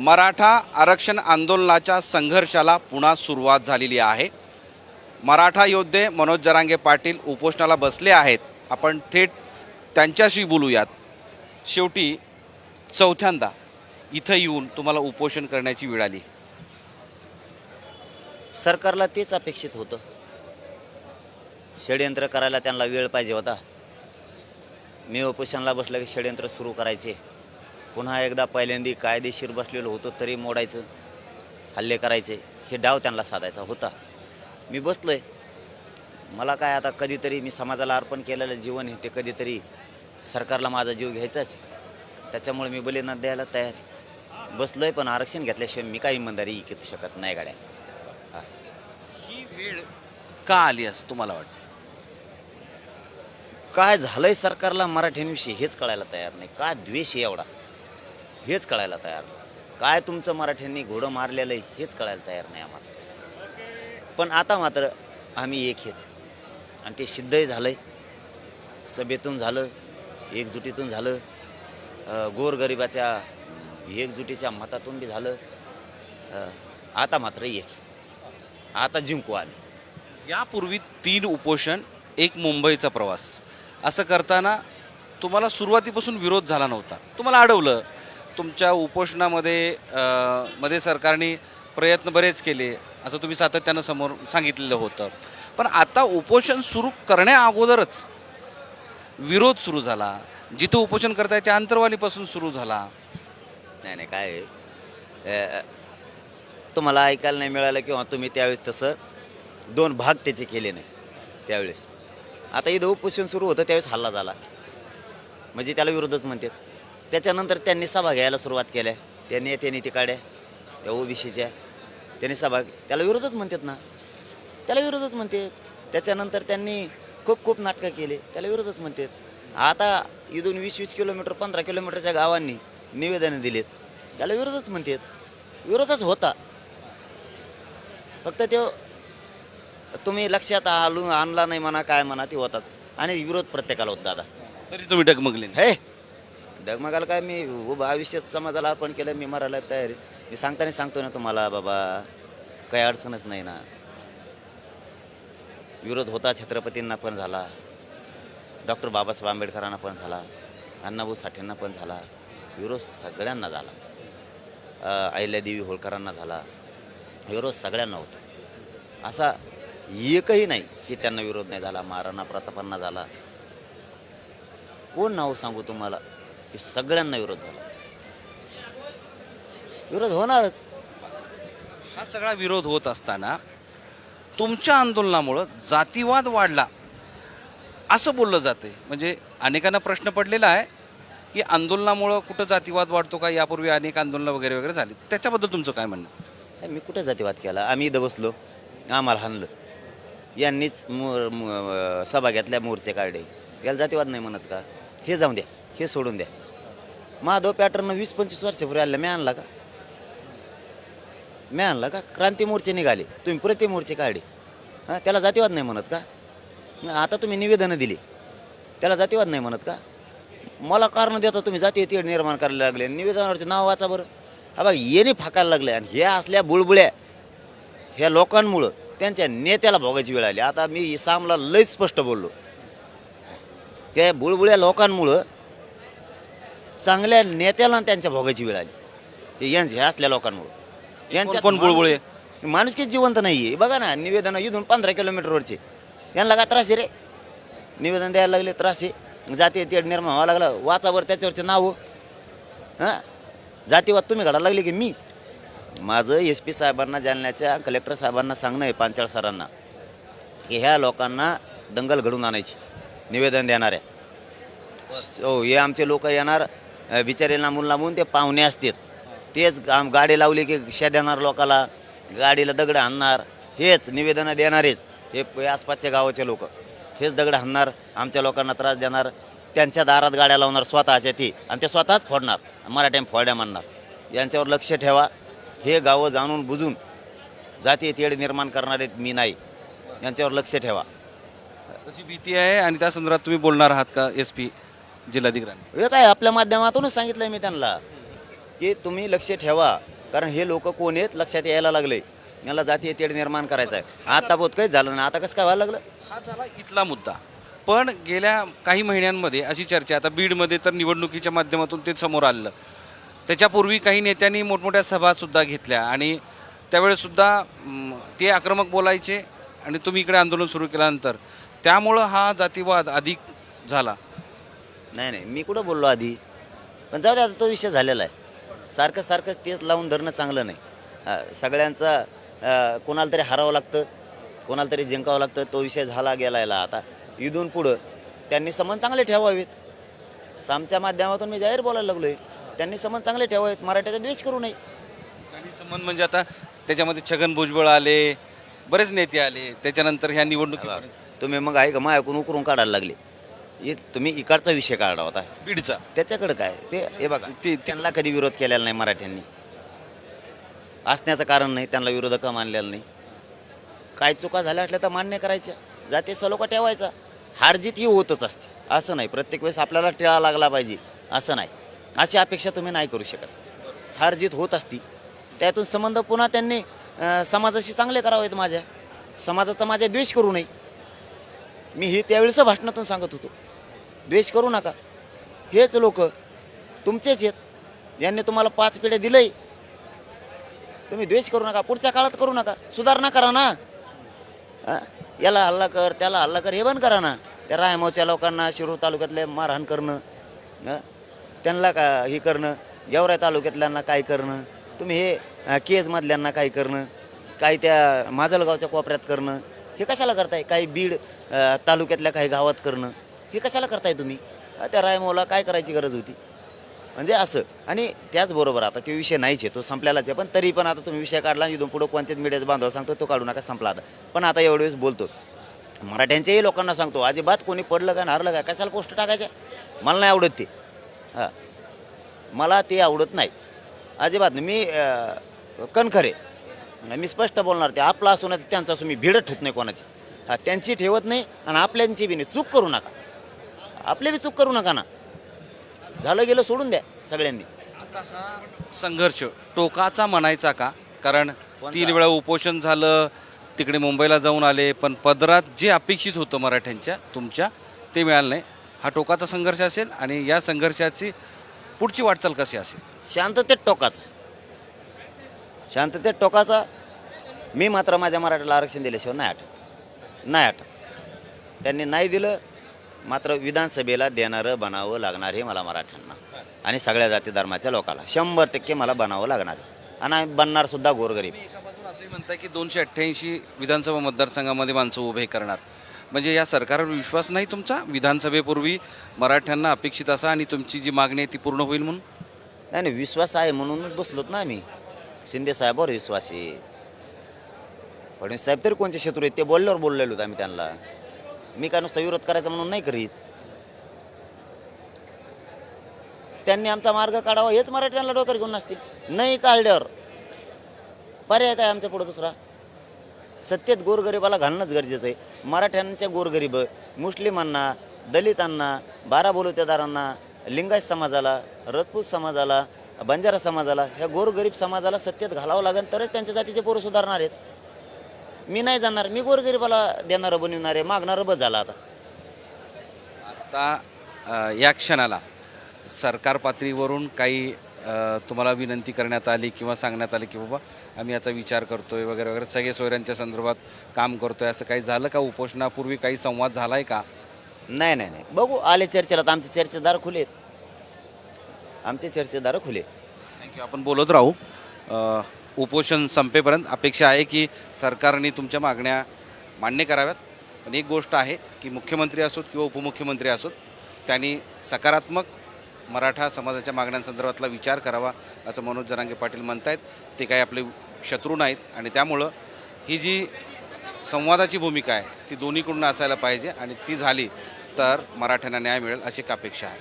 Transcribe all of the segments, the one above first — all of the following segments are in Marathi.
मराठा आरक्षण आंदोलनाच्या संघर्षाला पुन्हा सुरुवात झालेली आहे. मराठा योद्धे मनोज जरांगे पाटील उपोषणाला बसले आहेत. आपण थेट त्यांच्याशी बोलूयात. शेवटी चौथ्यांदा इथं येऊन तुम्हाला उपोषण करण्याची वेळ आली. सरकारला तेच अपेक्षित होतं. षडयंत्र करायला त्यांना वेळ पाहिजे होता. मी उपोषणाला बसलं की षडयंत्र सुरू करायचे. पुन्हा एकदा पहिल्यांदी कायदेशीर बसलेलो होतो तरी मोडायचं हल्ले करायचे हे डाव त्यांना साधायचा होता. मी बसलोय. मला काय आता कधीतरी मी समाजाला अर्पण केलेलं जीवन आहे ते कधीतरी सरकारला माझा जीव घ्यायचाच त्याच्यामुळे मी बलिदान द्यायला तयार आहे. बसलोय पण आरक्षण घेतल्याशिवाय मी काही इमानदारी घेऊ शकत नाही गाड्या. ही. वेळ का आली असं तुम्हाला वाटतं? काय झालंय सरकारला मराठ्यांविषयी हेच कळायला तयार नाही. काय द्वेष आहे एवढा? हेच कळायला तयार काय तुमचं मराठ्यांनी घोडं मारलेलं आहे हेच कळायला तयार नाही आम्हाला. पण आता मात्र आम्ही एक आहेत. आणि ते सिद्धही झालं आहे सभेतून झालं एकजुटीतून झालं गोरगरिबाच्या एकजुटीच्या मतातून बी झालं. आता मात्र एक आता जिंकू आम्ही. यापूर्वी तीन उपोषण एक मुंबईचा प्रवास. असं करताना तुम्हाला सुरुवातीपासून विरोध झाला नव्हता. तुम्हाला अडवलं तुमच्या उपोषणामध्ये मध्ये सरकारने प्रयत्न बरेच केले असं तुम्ही सातत्यानं समोर सांगितलेलं होतं. पण आता उपोषण सुरू करण्या अगोदरच विरोध सुरू झाला. जिथं उपोषण करताय त्या अंतरवालीपासून सुरू झाला. नाही नाही काय? अ, तुम्हाला ऐकायला नाही मिळालं किंवा तुम्ही त्यावेळेस तसं दोन भाग त्याचे केले नाही त्यावेळेस. आता इथं उपोषण सुरू होतं त्यावेळेस हल्ला झाला. म्हणजे त्याला विरोधच म्हणतात. त्याच्यानंतर त्यांनी सभा घ्यायला सुरुवात केल्या त्या नेत्यांनी ती काढ्या त्या ओबीसीच्या. त्यांनी सभा त्याला विरोधच म्हणतात ना. त्याला विरोधच म्हणतात. त्याच्यानंतर त्यांनी खूप खूप नाटकं केले. त्याला विरोधच म्हणतात. आता इथून वीस वीस किलोमीटर पंधरा किलोमीटरच्या गावांनी निवेदनं दिलेत. त्याला विरोधच म्हणतात. विरोधच होता. फक्त तो तुम्ही लक्षात आलू आणला नाही म्हणा काय म्हणा ते होतात. आणि विरोध प्रत्येकाला होत दादा. तरी तुम्ही डगमगले. हे! डगमगाला काय मी उभं आयुष्यात समाजाला अर्पण केलं मी मरायला तयार मी सांगताना सांगतो ना तुम्हाला बाबा काही अडचणच नाही ना. विरोध होता छत्रपतींना पण झाला. डॉक्टर बाबासाहेब आंबेडकरांना पण झाला. अण्णाभाऊ साठेंना पण झाला. विरोध सगळ्यांना झाला. अहिल्यादेवी होळकरांना झाला. विरोध सगळ्यांना होता. असा एकही नाही की त्यांना विरोध नाही झाला. महाराणा प्रतापांना झाला. कोण नाव सांगू तुम्हाला? की सगळ्यांना विरोध झाला. विरोध होणारच. हा सगळा विरोध होत असताना तुमच्या आंदोलनामुळं जातीवाद वाढला. असं बोललं जाते म्हणजे अनेकांना प्रश्न पडलेला आहे की आंदोलनामुळं कुठं जातीवाद वाढतो का? यापूर्वी अनेक आंदोलनं वगैरे वगैरे झाली. त्याच्याबद्दल तुमचं काय म्हणणं? मी कुठे जातीवाद केला? आम्ही इथं बसलो. आम्हाला हाणलं. यांनीच मोर मो- सभा घेतल्या मोर्चे काढले. याला जातीवाद नाही म्हणत का? हे जाऊन द्या. हे सोडून द्या. माधव पॅटर्न वीस पंचवीस वर्षापूर्वी आलं मी आणला का? मी आणला का? क्रांती मोर्चे निघाले. तुम्ही प्रति मोर्चे काढले. हां त्याला जातीवाद नाही म्हणत का? आता तुम्ही निवेदनं दिली. त्याला जातीवाद नाही म्हणत का? मला कारण देता तुम्ही जाती तीड निर्माण करायला लागले. निवेदनावरचे नाव वाचा बरं. हा बघ येणे फाकायला लागले आणि ह्या असल्या बुळबुळ्या ह्या लोकांमुळं त्यांच्या नेत्याला भोगायची वेळ आली. आता मी सामला लय स्पष्ट बोललो. त्या बुळबुळ्या लोकांमुळं चांगल्या नेत्याला त्यांच्या भोगायची वेळ आली. हे यांच्या ह्या असल्या लोकांमुळं. कोण- कोण बुळबुळे? माणूस की जिवंत नाही आहे बघा ना निवेदन इथून पंधरा किलोमीटरवरचे यांना काय त्रास आहे रे? निवेदन द्यायला लागले त्रास आहे. जाती तेढ निर्माण व्हावं लागलं. वाचावर त्याच्यावरचे नाव. हां? जातीवाद तुम्ही घडायला लागले की मी? माझं एस पी साहेबांना जालन्याच्या कलेक्टर साहेबांना सांगणं आहे पांचाळ सरांना. की ह्या लोकांना दंगल घडून आणायची. निवेदन देणाऱ्या. हो हे आमचे लोक येणार. बिचारे लांबून लांबून ते पाहुणे असतात. तेच आम गाडी लावली की शा देणार लोकाला गाडीला दगड आणणार. हेच निवेदनं देणारेच हे आसपासच्या गावाचे लोक. हेच दगड हाणणार आमच्या लोकांना त्रास देणार. त्यांच्या दारात गाड्या लावणार स्वतःच्या ती. आणि ते स्वतःच फोडणार. मराठ्या फोड्या म्हणणार यांच्यावर लक्ष ठेवा. हे गावं जाणून बुजून जाती तेढ निर्माण करणारे मी नाही. यांच्यावर लक्ष ठेवा. तशी भीती आहे आणि त्या संदर्भात तुम्ही बोलणार आहात का एस पी? जिल्हाधिकाऱ्यांनी. हे काय आपल्या माध्यमातूनच सांगितलंय मी त्यांना. की तुम्ही लक्ष ठेवा कारण हे लोक कोण आहेत लक्षात यायला लागले. याला जातीय तेढ निर्माण करायचं आहे. आता बहुत काहीच झालं ना आता कसं काय व्हायला लागलं? हा झाला इथला मुद्दा. पण गेल्या काही महिन्यांमध्ये अशी चर्चा आता बीडमध्ये तर निवडणुकीच्या माध्यमातून ते समोर आलं. त्याच्यापूर्वी काही नेत्यांनी मोठमोठ्या सभासुद्धा घेतल्या आणि त्यावेळेसुद्धा ते आक्रमक बोलायचे आणि तुम्ही इकडे आंदोलन सुरू केल्यानंतर. त्यामुळं हा जातीवाद अधिक झाला. नाही नाही. मी कुठं बोललो आधी? पण जाऊ दे आता तो विषय झालेला आहे. सारखं सारखं तेच लावून धरणं चांगलं नाही. हा, सगळ्यांचा कोणाला तरी हरावं लागतं कोणाला तरी जिंकावं लागतं तो विषय झाला गेलायला. आता इथून पुढं त्यांनी संबंध चांगले ठेवावेत. सामच्या माध्यमातून मी जाहीर बोलायला लागलो आहे त्यांनी संबंध चांगले ठेवावेत. मराठ्याचा द्वेष करू नये. आणि संबंध म्हणजे आता त्याच्यामध्ये छगन भुजबळ आले बरेच नेते आले. त्याच्यानंतर ह्या निवडणुकी तुम्ही मग आहे का मायाकून उकरून काढायला लागले. हे तुम्ही इकडचा विषय काढा होता बीडचा. त्याच्याकडं काय? ते हे बघा ते- त्यांना कधी विरोध केलेला नाही मराठ्यांनी. असण्याचं कारण नाही त्यांना विरोधक मानलेलं नाही. काय चुका झाल्या असल्या तर मान्य करायच्या. जाते सलोखा ठेवायचा. हारजीत ही होतच असते. असं नाही. प्रत्येक वेळेस आपल्याला टिळा लागला पाहिजे. असं नाही. अशी अपेक्षा तुम्ही नाही करू शकत. हारजीत होत असती. त्यातून संबंध पुन्हा त्यांनी अं, समाजाशी चांगले करावेत माझ्या. समाजाचा माझ्या द्वेष करू नये. मी ही त्यावेळेस भाषणातून सांगत होतो. द्वेष करू नका. हेच लोक तुमचेच आहेत. यांनी तुम्हाला पाच पिढ्या दिलंय तुम्ही द्वेष करू नका पुढच्या काळात करू नका. सुधारणा करा ना. याला हल्ला कर त्याला हल्ला कर हे बंद करा ना. त्या रायमावच्या लोकांना शिरूर तालुक्यातले मारहाण करणं त्यांना का हे करणं गेवराय तालुक्यातल्यांना काय करणं तुम्ही हे केजमधल्यांना काय करणं काही त्या माजलगावच्या कोपऱ्यात करणं हे कशाला करताय? काही बीड तालुक्यातल्या काही गावात करणं. हे कशाला करताय तुम्ही? त्या रायमोला काय करायची गरज होती? म्हणजे असं. आणि त्याचबरोबर आता तो विषय नाहीच आहे तो संपलेलाच आहे. पण तरी पण आता तुम्ही विषय काढला आणि इथून पुढं पंचायत मीडियाचा बांधवा सांगतो तो काढू नका संपला आता. पण आता एवढे वेळेस बोलतोच. मराठ्यांच्याही लोकांना सांगतो अजिबात कोणी पडलं का नारलं का कशाला पोस्ट टाकायच्या मला नाही आवडत ते. हां. मला ते आवडत नाही. अजिबात नाही. मी कणखरे. मी स्पष्ट बोलणार ते आपला असून त्यांचा असून मी भिडत ठेवत नाही कोणाचीच. हा त्यांची ठेवत नाही आणि आपल्यांची बी नाही. चूक करू नका. आपले बी चूक करू नका ना. झालं गेलं सोडून द्या सगळ्यांनी. आता हा संघर्ष टोकाचा म्हणायचा का? कारण? तीन वेळा उपोषण झालं तिकडे मुंबईला जाऊन आले पण पदरात जे अपेक्षित होतं मराठ्यांच्या तुमच्या ते मिळालं नाही. हा टोकाचा संघर्ष असेल आणि या संघर्षाची पुढची वाटचाल कशी असेल? शांततेत टोकाचा. शांततेत टोकाचा. मी मात्र माझ्या मराठीला आरक्षण दिल्याशिवाय नाही आठत. नाही आठत. त्यांनी नाही दिलं मात्र विधानसभेला देणारं बनावं लागणार हे मला मराठ्यांना आणि सगळ्या जाती धर्माच्या लोकांना शंभर टक्के मला बनावं लागणार आहे. आणि आम्ही बनणार सुद्धा गोरगरीब. एका असंही म्हणताय की दोनशे अठ्ठ्याऐंशी विधानसभा मतदारसंघामध्ये माणसं उभे करणार. म्हणजे या सरकारवर विश्वास नाही तुमचा? विधानसभेपूर्वी मराठ्यांना अपेक्षित असा आणि तुमची जी मागणी आहे ती पूर्ण होईल म्हणून? नाही नाही विश्वास आहे म्हणूनच बसलोत ना आम्ही. शिंदे साहेबावर विश्वास आहे. फडणवीस साहेब तरी कोणते शत्रू आहेत ते बोलल्यावर बोललेलो आम्ही त्यांना. मी काय नुसता विरोध करायचा म्हणून नाही करीत. त्यांनी आमचा मार्ग काढावा हेच मराठ्यांना डोक्यावर घेऊन नसतील नाही काढल्यावर पर्याय काय आमच्या पुढं दुसरा? सत्तेत गोरगरिबाला घालणंच गरजेचं आहे. मराठ्यांच्या गोरगरीब मुस्लिमांना दलितांना बारा बोलवतेदारांना लिंगायत समाजाला रजपूत समाजाला बंजारा समाजाला ह्या गोरगरीब समाजाला सत्तेत घालावं लागेल तरच त्यांच्या जातीचे पोरं सुधारणार आहेत. मी नाही जाणार मी गोरगरिबाला देणारं बनवणार आहे मागणारं बस झाला आता. आता अ, या क्षणाला सरकार पातळीवरून काही अ, तुम्हाला विनंती करण्यात आली किंवा सांगण्यात आली की बाबा आम्ही याचा विचार करतोय वगैरे वगैरे सगळे सोयऱ्यांच्या संदर्भात काम करतोय असं काही झालं का? उपोषणापूर्वी काही संवाद झालाय का? नाही नाही नाही. बघू आले चर्चेला तर आमचे चर्चेदार खुले आहेत आमचे चर्चेदार खुले थँक्यू आपण बोलत राहू. अ, उपोषण संपेपर्यंत अपेक्षा आहे की सरकारने तुमच्या मागण्या मान्य कराव्यात. पण एक गोष्ट आहे की मुख्यमंत्री असोत किंवा उपमुख्यमंत्री असोत त्यांनी सकारात्मक मराठा समाजाच्या मागण्यांसंदर्भातला विचार करावा असं मनोज जरांगे पाटील म्हणत आहेत ते काही आपले शत्रू नाहीत आणि त्यामुळं ही जी संवादाची भूमिका आहे ती दोन्हीकडून असायला पाहिजे आणि ती झाली तर मराठ्यांना न्याय मिळेल अशी एक अपेक्षा आहे.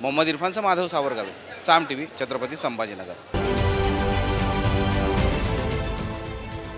मोहम्मद इरफानचा माधव सावरगावे साम टी व्ही छत्रपती संभाजीनगर.